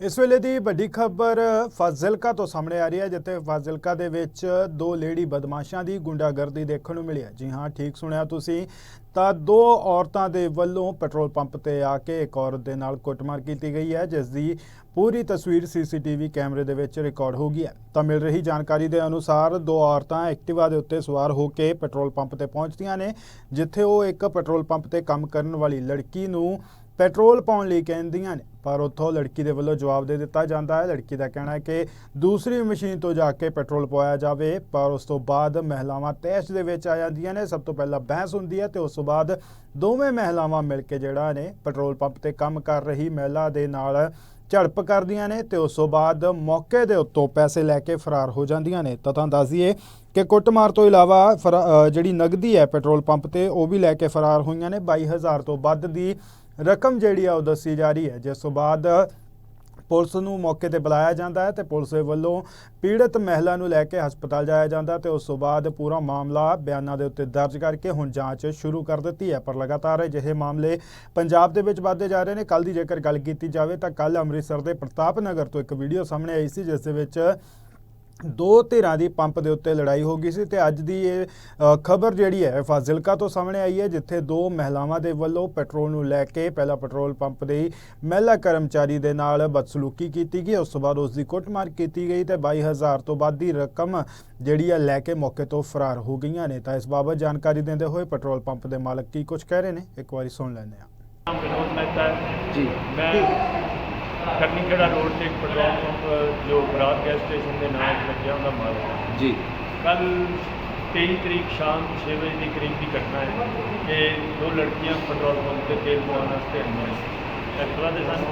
ਇਸ ਵੇਲੇ ਦੀ ਵੱਡੀ ਖਬਰ ਫਾਜ਼ਿਲਕਾ ਤੋਂ ਸਾਹਮਣੇ ਆ ਰਹੀ ਹੈ, ਜਿੱਥੇ ਫਾਜ਼ਿਲਕਾ ਦੇ ਵਿੱਚ ਦੋ ਲੇਡੀ ਬਦਮਾਸ਼ਾਂ ਦੀ ਗੁੰਡਾਗਰਦੀ ਦੇਖਣ ਨੂੰ ਮਿਲੀ ਹੈ। ਜੀ ਹਾਂ, ਠੀਕ ਸੁਣਿਆ ਤੁਸੀਂ। ਤਾਂ ਦੋ ਔਰਤਾਂ ਦੇ ਵੱਲੋਂ ਪੈਟਰੋਲ ਪੰਪ ਤੇ ਆ ਕੇ ਇੱਕ ਔਰਤ ਦੇ ਨਾਲ ਕੁੱਟਮਾਰ ਕੀਤੀ ਗਈ ਹੈ, ਜਿਸ ਦੀ ਪੂਰੀ ਤਸਵੀਰ ਸੀਸੀਟੀਵੀ ਕੈਮਰੇ ਦੇ ਵਿੱਚ ਰਿਕਾਰਡ ਹੋ ਗਈ ਹੈ। ਤਾਂ ਮਿਲ ਰਹੀ ਜਾਣਕਾਰੀ ਦੇ ਅਨੁਸਾਰ ਦੋ ਔਰਤਾਂ ਐਕਟਿਵਾ ਦੇ ਉੱਤੇ ਸਵਾਰ ਹੋ ਕੇ ਪੈਟਰੋਲ ਪੰਪ ਤੇ ਪਹੁੰਚਦੀਆਂ ਨੇ, ਜਿੱਥੇ ਉਹ ਇੱਕ ਪੈਟਰੋਲ ਪੰਪ ਤੇ ਕੰਮ ਕਰਨ ਵਾਲੀ ਲੜਕੀ ਨੂੰ ਪੈਟਰੋਲ ਪਾਉਣ ਲਈ ਕਹਿੰਦੀਆਂ ਨੇ, ਪਰ ਉੱਥੋਂ ਲੜਕੀ ਦੇ ਵੱਲੋਂ ਜਵਾਬ ਦੇ ਦਿੱਤਾ ਜਾਂਦਾ ਹੈ। ਲੜਕੀ ਦਾ ਕਹਿਣਾ ਹੈ ਕਿ ਦੂਸਰੀ ਮਸ਼ੀਨ ਤੋਂ ਜਾ ਕੇ ਪੈਟਰੋਲ ਪਵਾਇਆ ਜਾਵੇ, ਪਰ ਉਸ ਤੋਂ ਬਾਅਦ ਮਹਿਲਾਵਾਂ ਤੈਸ਼ ਦੇ ਵਿੱਚ ਆ ਜਾਂਦੀਆਂ ਨੇ। ਸਭ ਤੋਂ ਪਹਿਲਾਂ ਬਹਿਸ ਹੁੰਦੀ ਹੈ ਤੇ ਉਸ ਤੋਂ ਬਾਅਦ ਦੋਵੇਂ ਮਹਿਲਾਵਾਂ ਮਿਲ ਕੇ ਜਿਹੜਾ ਨੇ ਪੈਟਰੋਲ ਪੰਪ ਤੇ ਕੰਮ ਕਰ ਰਹੀ ਮਹਿਲਾ ਦੇ ਨਾਲ ਝੜਪ ਕਰਦੀਆਂ ਨੇ ਤੇ ਉਸ ਤੋਂ ਬਾਅਦ ਮੌਕੇ ਦੇ ਉੱਤੋਂ ਪੈਸੇ ਲੈ ਕੇ ਫਰਾਰ ਹੋ ਜਾਂਦੀਆਂ ਨੇ। ਤਾਂ ਤੁਹਾਨੂੰ ਦੱਸਦੀਏ ਕਿ ਕੁੱਟਮਾਰ ਤੋਂ ਇਲਾਵਾ ਫਰਾ- ਜਿਹੜੀ ਨਗਦੀ ਹੈ ਪੈਟਰੋਲ ਪੰਪ ਤੇ, ਉਹ ਵੀ ਲੈ ਕੇ ਫਰਾਰ ਹੋਈਆਂ ਨੇ। 22000 ਤੋਂ ਵੱਧ ਦੀ ਰਕਮ ਜਿਹੜੀ ਆ ਉਹ ਦੱਸੀ ਜਾ ਰਹੀ ਹੈ। ਜਿਸ ਤੋਂ ਬਾਅਦ ਪੁਲਿਸ ਨੂੰ ਮੌਕੇ ਤੇ ਬੁਲਾਇਆ ਜਾਂਦਾ ਹੈ ਤੇ ਪੁਲਿਸ ਦੇ ਵੱਲੋਂ ਪੀੜਤ ਮਹਿਲਾ ਨੂੰ ਲੈ ਕੇ ਹਸਪਤਾਲ ਜਾਇਆ ਜਾਂਦਾ ਤੇ ਉਸ ਤੋਂ ਬਾਅਦ ਪੂਰਾ ਮਾਮਲਾ ਬਿਆਨਾਂ ਦੇ ਉੱਤੇ ਦਰਜ ਕਰਕੇ ਹੁਣ ਜਾਂਚ ਸ਼ੁਰੂ ਕਰ ਦਿੱਤੀ ਹੈ। ਪਰ ਲਗਾਤਾਰ ਅਜਿਹੇ ਮਾਮਲੇ ਪੰਜਾਬ ਦੇ ਵਿੱਚ ਵੱਧਦੇ ਜਾ ਰਹੇ ਨੇ। ਕੱਲ ਦੀ ਜੇਕਰ ਗੱਲ ਕੀਤੀ ਜਾਵੇ ਤਾਂ ਕੱਲ ਅੰਮ੍ਰਿਤਸਰ ਦੇ ਪ੍ਰਤਾਪ ਨਗਰ ਤੋਂ ਇੱਕ ਵੀਡੀਓ ਸਾਹਮਣੇ ਆਈ ਸੀ, ਜਿਸ ਦੇ ਵਿੱਚ ਦੋ ਧਿਰਾਂ ਦੀ ਪੰਪ ਦੇ ਉੱਤੇ ਲੜਾਈ ਹੋ ਗਈ ਸੀ ਤੇ ਅੱਜ ਦੀ ਇਹ ਖਬਰ ਜਿਹੜੀ ਹੈ ਫਾਜ਼ਿਲਕਾ ਤੋਂ ਸਾਹਮਣੇ ਆਈ ਹੈ ਜਿੱਥੇ ਦੋ ਮਹਿਲਾਵਾਂ ਦੇ ਵੱਲੋਂ ਪੈਟਰੋਲ ਨੂੰ ਲੈ ਕੇ ਪਹਿਲਾ ਪੈਟਰੋਲ ਪੰਪ ਦੇ ਮਹਿਲਾ ਕਰਮਚਾਰੀ ਦੇ ਨਾਲ ਬਦਸਲੂਕੀ ਕੀਤੀ ਗਈ ਉਸ ਤੋਂ ਬਾਅਦ ਉਸ ਦੀ ਕੁੱਟਮਾਰ ਕੀਤੀ ਗਈ ਤੇ 22000 ਤੋਂ ਵੱਧ ਦੀ ਰਕਮ ਜਿਹੜੀ ਹੈ ਲੈ ਕੇ ਮੌਕੇ ਤੋਂ ਫਰਾਰ ਹੋ ਗਈਆਂ ਨੇ। ਤਾਂ ਇਸ ਬਾਬਤ ਜਾਣਕਾਰੀ ਦਿੰਦੇ ਹੋਏ ਪੈਟਰੋਲ ਪੰਪ ਦੇ ਮਾਲਕ ਕੀ ਕੁਝ ਕਹਿ ਰਹੇ ਨੇ? ਇੱਕ ਵਾਰੀ ਸੁਣ ਲੈਂਦੇ ਹੈ। ਜੀ। ਮੈਂ ਖੇੜਾ ਰੋਡ ਤੇ ਇੱਕ ਪੈਟਰੋਲ ਪੰਪ ਜੋ ਬਰਾਤ ਗੈਸ ਸਟੇਸ਼ਨ ਦੇ ਨਾਲ ਲੱਗਿਆ ਉਹਦਾ ਮਾਲਕ ਹਾਂ। ਜੀ। ਕੱਲ 23 ਤਰੀਕ ਸ਼ਾਮ 6 ਵਜੇ ਦੀ ਕਰੀਬ ਦੀ ਘਟਨਾ ਹੈ ਕਿ ਦੋ ਲੜਕੀਆਂ ਪੈਟਰੋਲ ਪੰਪ ਤੇ ਤੇਲ ਪਵਾਉਣ ਵਾਸਤੇ ਆਈਆਂ ਐਕਟਿਵਾ ਦੇ ਸਨ।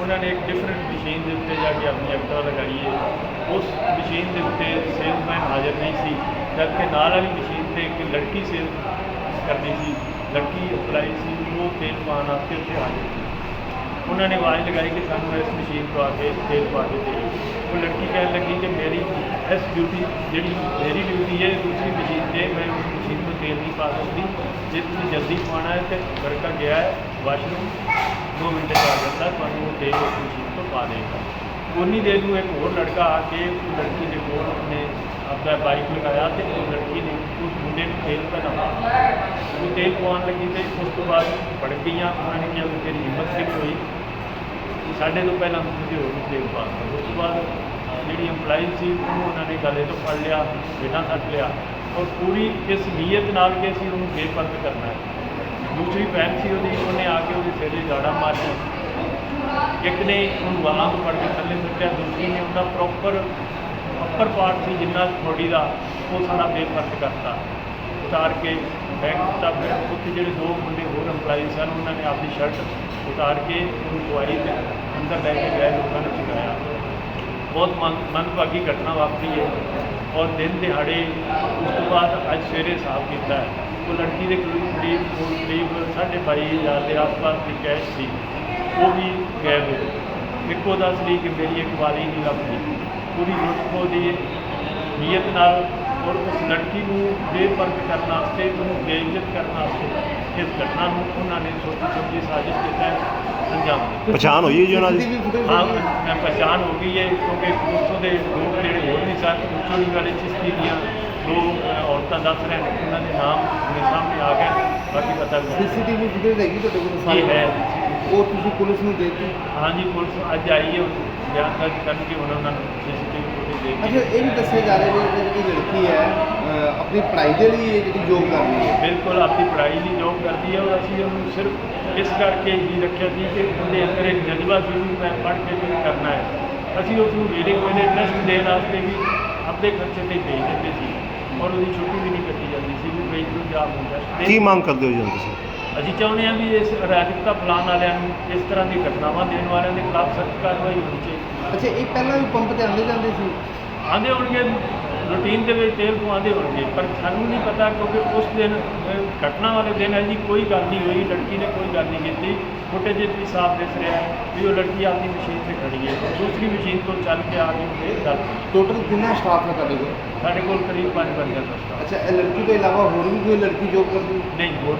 ਉਹਨਾਂ ਨੇ ਇੱਕ ਡਿਫਰੈਂਟ ਮਸ਼ੀਨ ਦੇ ਉੱਤੇ ਜਾ ਕੇ ਆਪਣੀ ਐਕਟਿਵਾ ਲਗਾਈ ਹੈ ਉਸ ਮਸ਼ੀਨ ਦੇ ਉੱਤੇ ਸੇਲਸਮੈਨ ਹਾਜ਼ਰ ਨਹੀਂ ਸੀ ਜਦਕਿ ਨਾਲ ਵਾਲੀ ਮਸ਼ੀਨ ਤੇ ਇੱਕ ਲੜਕੀ ਸੇਲ ਕਰਦੀ ਸੀ। ਲੜਕੀ ਅਪਲਾਈ ਸੀ ਉਹ ਤੇਲ ਪਾਉਣ ਵਾਸਤੇ ਉੱਥੇ ਹਾਜ਼ਰ ਸੀ। ਉਹਨਾਂ ਨੇ ਆਵਾਜ਼ ਲਗਾਈ ਕਿ ਸਾਨੂੰ ਇਸ ਮਸ਼ੀਨ ਤੋਂ ਆ ਕੇ ਤੇਲ ਪਾ ਕੇ ਦਿਓ। ਉਹ ਲੜਕੀ ਕਹਿਣ ਲੱਗੀ ਕਿ ਮੇਰੀ ਇਸ ਡਿਊਟੀ ਜਿਹੜੀ ਮੇਰੀ ਡਿਊਟੀ ਹੈ, ਦੂਸਰੀ ਮਸ਼ੀਨ ਤੇ ਮੈਂ ਉਸ ਮਸ਼ੀਨ ਤੋਂ ਤੇਲ ਨਹੀਂ ਪਾ ਸਕਦੀ। ਜੇ ਤੁਸੀਂ ਜਲਦੀ ਪਾਉਣਾ ਹੈ ਤੇ ਲੜਕਾ ਗਿਆ ਹੈ ਵਾਸ਼ਰੂਮ 2 ਮਿੰਟ 'ਚ ਆ ਜਾਂਦਾ, ਤੁਹਾਨੂੰ ਉਹ ਤੇਲ ਉਸ ਮਸ਼ੀਨ ਤੋਂ ਪਾ ਦੇਗਾ। ਉਨੀ ਦੇਰ ਨੂੰ ਇੱਕ ਹੋਰ ਲੜਕਾ ਆ ਕੇ ਉਸ ਲੜਕੀ ਦੇ ਕੋਲ ਉਹਨੇ ਆਪਣਾ ਬਾਈਕ ਲਗਾਇਆ ਤੇ ਉਹ ਲੜਕੀ ਨੇ ਉਸ ਮੁੰਡੇ ਨੂੰ ਤੇਲ ਪਾ ਉਹ ਤੇਲ ਪਵਾਉਣ ਲੱਗੀ ਤੇ ਉਸ ਤੋਂ ਬਾਅਦ ਭੜਕ ਗਈਆਂ। ਉਹਨਾਂ ਨੇ ਕਿਹਾ ਵੀ ਤੇਰੀ ਹਿੰਮਤ ਨਹੀਂ ਹੋਈ। ਸਾਡੇ ਤੋਂ ਪਹਿਲਾਂ ਤੁਸੀਂ ਹੋਰ ਨੂੰ ਤੇਲ ਪਾ ਉਸ ਤੋਂ ਬਾਅਦ ਜਿਹੜੀ EMPLOYEE ਸੀ, ਉਹਨੂੰ ਉਹਨਾਂ ਨੇ ਗਲੇ ਤੋਂ ਫੜ ਲਿਆ ਬੇਟਾ ਕੱਟ ਲਿਆ। ਔਰ ਪੂਰੀ ਇਸ ਨੀਅਤ ਨਾਲ ਕਿ ਅਸੀਂ ਉਹਨੂੰ ਬੇਪਰਦ ਕਰਨਾ ਹੈ। ਦੂਸਰੀ ਭੈਣ ਸੀ ਉਹਦੀ, ਉਹਨੇ ਆ ਕੇ ਉਹਦੇ ਸਿਰ 'ਤੇ ਗਾੜਾ ਮਾਰਿਆ। ਇੱਕ ਨੇ ਉਹਨੂੰ ਵਾਲਾਂ ਤੋਂ ਫੜ ਕੇ ਥੱਲੇ ਸੁੱਟਿਆ, ਦੂਸਰੀ ਨੇ ਉਹਦਾ ਪ੍ਰੋਪਰ ਅੱਪਰ ਪਾਰਟ ਸੀ ਜਿੰਨਾ ਬੋਡੀ ਦਾ, ਉਹ ਸਾਰਾ ਬੇਫਰਕ ਕਰਤਾ। ਉਤਾਰ ਕੇ ਬੈਂਕ ਦਿੱਤਾ ਫਿਰ ਉੱਥੇ ਜਿਹੜੇ ਦੋ ਮੁੰਡੇ ਹੋਰ EMPLOYEE ਸਨ, ਉਹਨਾਂ ਨੇ ਆਪਣੀ ਸ਼ਰਟ ਉਤਾਰ ਕੇ ਉਹਨੂੰ ਦਵਾਈ ਤੇ ਅੰਦਰ ਲੈ ਕੇ ਗਏ ਲੋਕਾਂ ਨੂੰ ਚੁਕਾਇਆ ਬਹੁਤ ਮਨ ਮਨਭਾਗੀ ਘਟਨਾ ਵਾਪਰੀ ਹੈ ਔਰ ਦਿਨ ਦਿਹਾੜੇ ਉਸ ਤੋਂ ਬਾਅਦ ਅੱਜ ਸਵੇਰੇ ਸਾਫ਼ ਕੀਤਾ ਹੈ ਉਹ ਲੜਕੀ ਦੇ ਕਰੀਬ ਕਰੀਬ ਕਰੀਬ ਸਾਢੇ ਬਾਈ ਹਜ਼ਾਰ ਦੇ ਆਸ-ਪਾਸ ਦੀ ਕੈਸ਼ ਸੀ ਉਹ ਵੀ ਗਾਇਬ ਹੋ ਗਈ ਇੱਕੋ ਦੱਸ ਲਈ ਕਿ ਮੇਰੀ ਇੱਕ ਵਾਰੀ ਨਹੀਂ ਲੱਭਦੀ ਪੂਰੀ ਲੁੱਟਖੋ ਦੀ ਨੀਅਤ ਨਾਲ ਔਰ ਉਸ ਲੜਕੀ ਨੂੰ ਬੇਪਰਦ ਕਰਨ ਵਾਸਤੇ ਉਹਨੂੰ ਬੇਇੱਜ਼ਤ ਕਰਨ ਵਾਸਤੇ ਇਸ ਘਟਨਾ ਨੂੰ ਉਹਨਾਂ ਨੇ ਛੋਟੀ ਛੋਟੀ ਸਾਜ਼ਿਸ਼ ਦੇ ਤਹਿਤ ਅੰਜਾਮ ਦਿੱਤਾ। ਪਛਾਣ ਹੋਈ ਹੈ ਜੀ ਉਹਨਾਂ ਦੀ? ਹਾਂ? ਮੈਂ ਪਛਾਣ ਹੋ ਗਈ ਹੈ ਕਿਉਂਕਿ ਉੱਥੋਂ ਦੇ ਲੋਕ ਜਿਹੜੇ ਹੋਰ ਨਹੀਂ ਸਨ ਚੋਰੀ ਵਾਲੇ ਚਿਸ਼ਤੀ ਦੀਆਂ ਦੋ ਔਰਤਾਂ ਦੱਸ ਰਹੇ ਨੇ ਉਹਨਾਂ ਦੇ ਨਾਮ ਮੇਰੇ ਸਾਹਮਣੇ ਆ ਗਏ ਬਾਕੀ ਪਤਾ ਨਹੀਂ। CCTV footage ਹੈਗੀ ਤੁਹਾਡੇ ਕੋਲ? ਸਾਰੀ? ਹੈ ਉਹ ਤੁਸੀਂ ਪੁਲਿਸ ਨੂੰ ਦੇ ਦਿੱਤੀ? ਹਾਂਜੀ ਪੁਲਿਸ ਅੱਜ ਆਈ ਹੈ ਬਿਆਨ ਦਰਜ ਹੁਣ ਉਹਨਾਂ ਨੂੰ ਸੀਸੀਟੀਵੀ ਫੁਟੇਜ ਅੱਛਾ ਇਹ ਵੀ ਦੱਸਿਆ ਜਾ ਰਿਹਾ ਹੈ ਕਿ ਜਿਹੜੀ ਲੜਕੀ ਹੈ ਅਹ, ਆਪਣੀ ਪੜ੍ਹਾਈ ਦੇ ਲਈ ਇਹ ਜਿਹੜੀ ਜੋਬ ਕਰ ਰਹੀ ਹੈ। ਬਿਲਕੁਲ ਆਪਣੀ ਪੜ੍ਹਾਈ ਲਈ ਜੋਬ ਕਰਦੀ ਹੈ ਔਰ ਅਸੀਂ ਉਹਨੂੰ ਸਿਰਫ ਇਸ ਕਰਕੇ ਹੀ ਰੱਖਿਆ ਸੀ ਕਿ ਉਹਦੇ ਅੰਦਰ ਇੱਕ ਜਜ਼ਬਾ ਸੀ ਵੀ ਮੈਂ ਪੜ੍ਹ ਕੇ ਕੁਝ ਕਰਨਾ ਹੈ। ਅਸੀਂ ਉਸ ਨੂੰ ਵੇਲੇ ਵੇਲੇ ਟੈਸਟ ਦੇਣ ਵਾਸਤੇ ਵੀ ਆਪਣੇ ਖਰਚੇ ਤੇ ਭੇਜ ਦਿੰਦੇ ਸੀ। ਔਰ ਉਹਦੀ ਛੁੱਟੀ ਵੀ ਨਹੀਂ ਕੱਟੀ ਜਾਂਦੀ ਸੀ ਵੀ ਭੇਜ ਦਿਓ ਜਾਂ ਟੈਸਟ ਕੀ ਦੇ ਮੰਗ ਕਰਦੇ ਹੋ ਜੀ ਹੁਣ ਤੁਸੀਂ? ਅਸੀਂ ਚਾਹੁੰਦੇ ਹਾਂ ਵੀ ਇਸ ਅਰਾਜਕਤਾ ਫਲਾਣ ਵਾਲਿਆਂ ਨੂੰ ਇਸ ਤਰ੍ਹਾਂ ਦੀ ਘਟਨਾਵਾਂ ਦੇਣ ਵਾਲਿਆਂ ਦੇ ਖਿਲਾਫ ਸਖਤ ਕਾਰਵਾਈ ਹੋਣੀ ਚਾਹੀਦੀ ਅੱਛਾ ਇਹ ਪਹਿਲਾਂ ਵੀ ਪੰਪ ਤੇ ਆਉਂਦੇ ਜਾਂਦੇ ਸੀ? ਆਂਦੇ ਹੋਣਗੇ ਰੂਟੀਨ ਦੇ ਵਿੱਚ ਤੇਲ ਪਵਾਉਂਦੇ ਹੋਣਗੇ ਪਰ ਸਾਨੂੰ ਨਹੀਂ ਪਤਾ ਕਿਉਂਕਿ ਉਸ ਦਿਨ ਘਟਨਾ ਵਾਲੇ ਦਿਨ ਹੈ ਜੀ ਕੋਈ ਗੱਲ ਨਹੀਂ ਹੋਈ ਲੜਕੀ ਨੇ ਕੋਈ ਗੱਲ ਨਹੀਂ ਕੀਤੀ। ਫੁਟੇਜ ਵੀ ਸਾਫ਼ ਦਿਸ ਰਿਹਾ ਹੈ ਵੀ ਉਹ ਲੜਕੀ ਆਪਣੀ ਮਸ਼ੀਨ ਤੇ ਖੜੀ ਹੈ ਦੂਸਰੀ ਮਸ਼ੀਨ ਤੋਂ ਚੱਲ ਕੇ ਆ ਕੇ ਉਹਨੇ ਗੱਲ ਕੀਤੀ। ਟੋਟਲ ਕਿੰਨਾ ਸਟਾਫ ਹੈ ਤੁਹਾਡੇ ਕੋਲ ਸਾਡੇ ਕੋਲ ਕਰੀਬ ਪੰਜ ਬੰਦਿਆਂ ਦਾ ਸਟਾਫ ਅੱਛਾ ਇਹ ਲੜਕੀ ਤੋਂ ਇਲਾਵਾ ਹੋਰ ਵੀ ਕੋਈ ਲੜਕੀ ਜੋਬ ਕਰਦੀ ਹੈ? ਨਹੀਂ ਹੋਰ